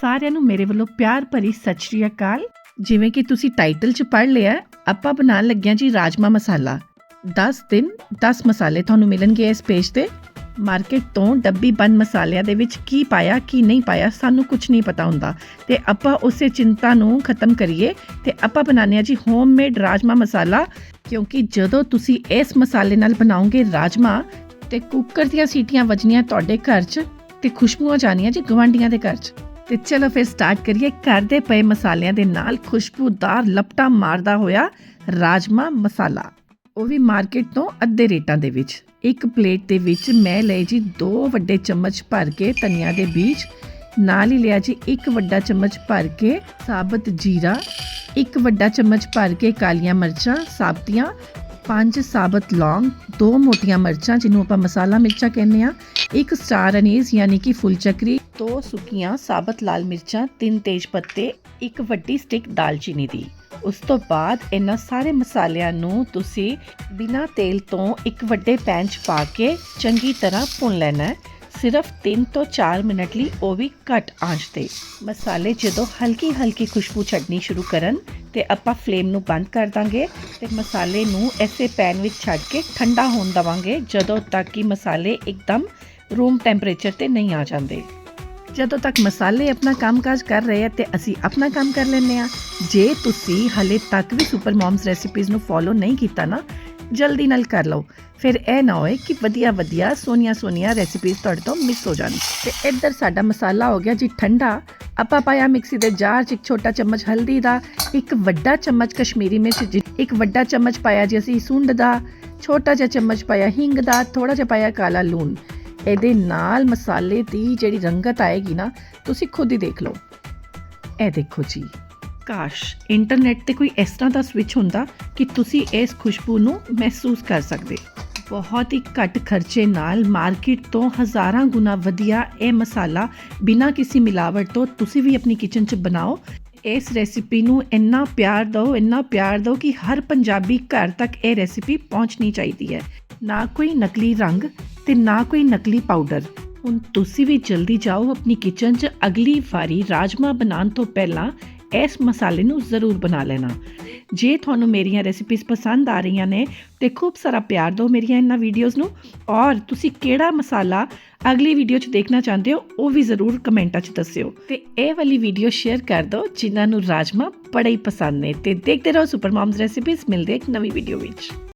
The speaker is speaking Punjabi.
ਸਾਰਿਆਂ ਨੂੰ ਮੇਰੇ ਵੱਲੋਂ ਪਿਆਰ ਭਰੀ ਸਤਿ ਸ਼੍ਰੀ ਅਕਾਲ। ਜਿਵੇਂ ਕਿ ਤੁਸੀਂ ਟਾਈਟਲ 'ਚ ਪੜ੍ਹ ਲਿਆ, ਆਪਾਂ ਬਣਾਉਣ ਲੱਗਿਆਂ ਜੀ ਰਾਜਮਾ ਮਸਾਲਾ। 10 ਦਿਨ 10 ਮਸਾਲੇ ਤੁਹਾਨੂੰ ਮਿਲਣਗੇ ਇਸ ਪੇਜ ਤੇ। ਮਾਰਕੀਟ ਤੋਂ ਡੱਬੀ ਬੰਦ ਮਸਾਲਿਆਂ ਦੇ ਵਿੱਚ ਕੀ ਪਾਇਆ, ਕੀ ਨਹੀਂ ਪਾਇਆ, ਸਾਨੂੰ ਕੁਝ ਨਹੀਂ ਪਤਾ ਹੁੰਦਾ। ਤੇ ਆਪਾਂ ਉਸੇ ਚਿੰਤਾ ਨੂੰ ਖਤਮ ਕਰੀਏ ਤੇ ਆਪਾਂ ਬਣਾਉਂਦੇ ਹਾਂ ਜੀ ਹੋਮਮੇਡ ਰਾਜਮਾ ਮਸਾਲਾ। ਕਿਉਂਕਿ ਜਦੋਂ ਤੁਸੀਂ ਇਸ ਮਸਾਲੇ ਨਾਲ ਬਣਾਓਗੇ ਰਾਜਮਾ, ਤੇ ਕੁੱਕਰ ਦੀਆਂ ਸੀਟੀਆਂ ਵੱਜਣੀਆਂ ਤੁਹਾਡੇ ਘਰ 'ਚ ਤੇ ਖੁਸ਼ਬੂਆਂ ਜਾਣੀਆਂ ਜੀ ਗਵਾਂਡੀਆਂ ਦੇ ਘਰ 'ਚ। ਤੇ ਚਲੋ ਫਿਰ ਸਟਾਰਟ ਕਰੀਏ। ਘਰ ਦੇ ਪਏ ਮਸਾਲਿਆਂ ਦੇ ਨਾਲ ਖੁਸ਼ਬੂਦਾਰ ਲਪਟਾ ਮਾਰਦਾ ਹੋਇਆ ਰਾਜਮਾ ਮਸਾਲਾ। ਉਹ ਵੀ ਮਾਰਕੀਟ ਤੋਂ ਅੱਧੇ ਰੇਟਾਂ ਦੇ ਵਿੱਚ। ਇੱਕ ਪਲੇਟ ਦੇ ਵਿੱਚ ਮੈਂ ਲਏ ਜੀ ਦੋ ਵੱਡੇ ਚਮਚ ਭਰ ਕੇ ਧਨੀਆ ਦੇ ਬੀਜ। ਨਾਲ ਹੀ ਲਿਆ ਜੀ ਇੱਕ ਵੱਡਾ ਚਮਚ ਭਰ ਕੇ ਸਾਬਤ ਜੀਰਾ। ਇੱਕ ਵੱਡਾ ਚਮਚ ਭਰ ਕੇ ਕਾਲੀਆਂ ਮਿਰਚਾਂ, ਸਾਬਤੀਆਂ ਪੰਜ ਸਾਬਤ ਲੌਂਗ, ਦੋ ਮੋਟੀਆਂ ਮਿਰਚਾਂ, ਜਿਹਨੂੰ ਆਪਾਂ ਮਸਾਲਾ ਮਿਰਚਾਂ ਕਹਿੰਦੇ ਆ ਇੱਕ ਸਟਾਰ ਅਨੀਜ਼ ਯਾਨੀ ਕਿ ਫੁੱਲ ਚੱਕਰੀ ਦੋ ਸੁੱਕੀਆਂ ਸਾਬਤ ਲਾਲ ਮਿਰਚਾਂ, ਤਿੰਨ ਤੇਜ ਪੱਤੇ, ਇੱਕ ਵੱਡੀ ਸਟਿਕ ਦਾਲਚੀਨੀ ਦੀ। ਉਸ ਤੋਂ ਬਾਅਦ ਇਹਨਾਂ ਸਾਰੇ ਮਸਾਲਿਆਂ ਨੂੰ ਤੁਸੀਂ ਬਿਨਾਂ ਤੇਲ ਤੋਂ ਇੱਕ ਵੱਡੇ ਪੈਨ 'ਚ ਪਾ ਕੇ ਚੰਗੀ ਤਰ੍ਹਾਂ ਭੁੰਨ ਲੈਣਾ ਹੈ। ਸਿਰਫ 3 ਤੋਂ 4 ਮਿੰਟ ਲਈ ਉਹ ਵੀ ਘੱਟ ਆਂਚ ਤੇ। ਮਸਾਲੇ ਜਦੋਂ ਹਲਕੀ ਹਲਕੀ ਖੁਸ਼ਬੂ ਛੱਡਣੀ ਸ਼ੁਰੂ ਕਰਨ ਤੇ ਆਪਾਂ ਫਲੇਮ ਨੂੰ ਬੰਦ ਕਰ ਦਾਂਗੇ ਤੇ ਮਸਾਲੇ ਨੂੰ ਐਸੇ ਪੈਨ ਵਿੱਚ ਛੱਡ ਕੇ ਠੰਡਾ ਹੋਣ ਦਵਾਂਗੇ ਜਦੋਂ ਤੱਕ ਕਿ ਮਸਾਲੇ ਇੱਕਦਮ ਰੂਮ ਟੈਂਪਰੇਚਰ ਤੇ ਨਹੀਂ ਆ ਜਾਂਦੇ। ਜਦੋਂ ਤੱਕ ਮਸਾਲੇ ਆਪਣਾ ਕੰਮਕਾਜ ਕਰ ਰਹੇ ਆ ਤੇ ਅਸੀਂ ਆਪਣਾ ਕੰਮ ਕਰ ਲੈਂਦੇ ਆ, ਜੇ ਤੁਸੀਂ ਹਲੇ ਤੱਕ ਵੀ ਸੁਪਰ ਮੌਮਸ ਰੈਸਿਪੀਜ਼ ਨੂੰ ਫੋਲੋ ਨਹੀਂ ਕੀਤਾ ਨਾ ਜਲਦੀ ਨਾਲ ਕਰ ਲਓ। ਫਿਰ ਇਹ ਨਾ ਹੋਏ ਕਿ ਵਧੀਆ ਵਧੀਆ ਸੋਨੀਆਂ ਸੋਨੀਆਂ ਰੈਸਿਪੀਜ਼ ਤੁਹਾਡੇ ਤੋਂ ਮਿਸ ਹੋ ਜਾਣ। ਤੇ ਇੱਧਰ ਸਾਡਾ ਮਸਾਲਾ ਹੋ ਗਿਆ ਜੀ ਠੰਡਾ। ਆਪਾਂ ਪਾਇਆ ਮਿਕਸੀ ਦੇ ਜਾਰ 'ਚ ਇੱਕ ਛੋਟਾ ਚਮਚ ਹਲਦੀ ਦਾ, ਇੱਕ ਵੱਡਾ ਚਮਚ ਕਸ਼ਮੀਰੀ ਮਿਰਚ ਜੀ, ਇੱਕ ਵੱਡਾ ਚਮਚ ਪਾਇਆ ਜੀ ਅਸੀਂ ਸੁੰਡ ਦਾ, ਛੋਟਾ ਜਿਹਾ ਚਮਚ ਪਾਇਆ ਹਿੰਗ ਦਾ ਥੋੜਾ ਜਿਹਾ ਪਾਇਆ ਕਾਲਾ ਲੂਣ। ਇਹਦੇ ਨਾਲ ਮਸਾਲੇ ਦੀ ਜਿਹੜੀ ਰੰਗਤ ਆਏਗੀ ਨਾ, ਤੁਸੀਂ ਖੁਦ ਹੀ ਦੇਖ ਲਓ। ਇਹ ਦੇਖੋ ਜੀ। ਕਾਸ਼ ਇੰਟਰਨੈਟ ਤੇ ਕੋਈ ਇਸ ਤਰ੍ਹਾਂ ਦਾ ਸਵਿਚ ਹੁੰਦਾ ਕਿ ਤੁਸੀਂ ਇਸ ਖੁਸ਼ਬੂ ਨੂੰ ਮਹਿਸੂਸ ਕਰ ਸਕਦੇ। ਬਹੁਤ ਹੀ ਘੱਟ ਖਰਚੇ ਨਾਲ ਮਾਰਕੀਟ ਤੋਂ ਹਜ਼ਾਰਾਂ ਗੁਣਾ ਵਧੀਆ ਇਹ ਮਸਾਲਾ ਬਿਨਾਂ ਕਿਸੇ ਮਿਲਾਵਟ ਤੋਂ ਤੁਸੀਂ ਵੀ ਆਪਣੀ ਕਿਚਨ 'ਚ ਬਣਾਓ। ਇਸ ਰੈਸਿਪੀ ਨੂੰ ਇੰਨਾ ਪਿਆਰ ਦਿਓ, ਇੰਨਾ ਪਿਆਰ ਦਿਓ ਕਿ ਹਰ ਪੰਜਾਬੀ ਘਰ ਤੱਕ ਇਹ ਰੈਸਿਪੀ ਪਹੁੰਚਣੀ ਚਾਹੀਦੀ ਹੈ। ਨਾ ਕੋਈ ਨਕਲੀ ਰੰਗ ਤੇ ਨਾ ਕੋਈ ਨਕਲੀ ਪਾਊਡਰ ਹੁਣ ਤੁਸੀਂ ਵੀ ਜਲਦੀ ਜਾਓ ਆਪਣੀ ਕਿਚਨ 'ਚ ਅਗਲੀ ਵਾਰੀ ਰਾਜਮਾ ਬਣਾਉਣ ਤੋਂ ਪਹਿਲਾਂ ਇਸ ਮਸਾਲੇ ਨੂੰ ਜ਼ਰੂਰ ਬਣਾ ਲੈਣਾ। ਜੇ ਤੁਹਾਨੂੰ ਮੇਰੀਆਂ ਰੈਸਿਪੀਜ਼ ਪਸੰਦ ਆ ਰਹੀਆਂ ਨੇ ਤੇ ਖੂਬ ਸਾਰਾ ਪਿਆਰ ਦਿਓ ਮੇਰੀਆਂ ਇਹਨਾਂ ਵੀਡੀਓਜ਼ ਨੂੰ ਔਰ ਤੁਸੀਂ ਕਿਹੜਾ ਮਸਾਲਾ ਅਗਲੀ ਵੀਡੀਓ 'ਚ ਦੇਖਣਾ ਚਾਹੁੰਦੇ ਹੋ, ਉਹ ਵੀ ਜ਼ਰੂਰ ਕਮੈਂਟਾਂ 'ਚ ਦੱਸਿਓ। ਤੇ ਇਹ ਵਾਲੀ ਵੀਡੀਓ ਸ਼ੇਅਰ ਕਰ ਦਿਓ ਜਿਨ੍ਹਾਂ ਨੂੰ ਰਾਜਮਾ ਬੜਾ ਹੀ ਪਸੰਦ ਨੇ ਤੇ ਦੇਖਦੇ ਰਹੋ ਸੁਪਰ ਮੌਮਸ ਰੈਸਿਪੀਜ਼ ਮਿਲਦੇ ਇੱਕ ਨਵੀਂ ਵੀਡੀਓ ਵਿੱਚ।